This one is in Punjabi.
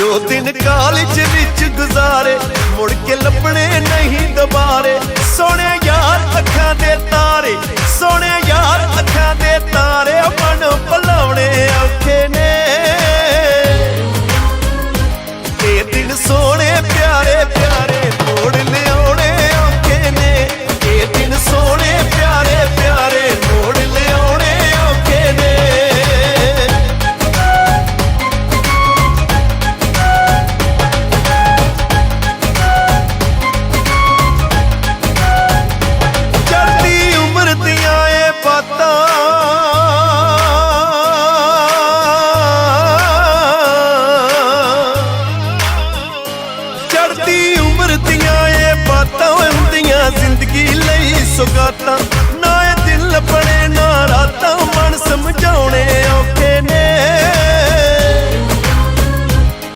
ਜੋ ਦਿਨ ਕਾਲਜ ਵਿੱਚ ਗੁਜ਼ਾਰੇ, ਮੁੜ ਕੇ ਲੱਭਣੇ ਨਹੀਂ ਦੁਬਾਰੇ। ਸੋਹਣੇ ਯਾਰ ਅੱਖਾਂ ਦੇ ਤਾਰੇ, ਸੋਹਣੇ ਯਾਰ ਅੱਖਾਂ ਦੇ ਤਾਰੇ ਮਨ ਭਲਾਉਣੇ ਔਖੇ ਨੇ। ਇਹ ਦਿਨ ਸੋਹਣੇ ਚੜ੍ਹਦੀ ਉਮਰ ਦੀਆਂ ਏ ਬਾਤਾਂ ਹੁੰਦੀਆਂ ਜ਼ਿੰਦਗੀ ਲਈ ਸੁਗਾਤਾਂ।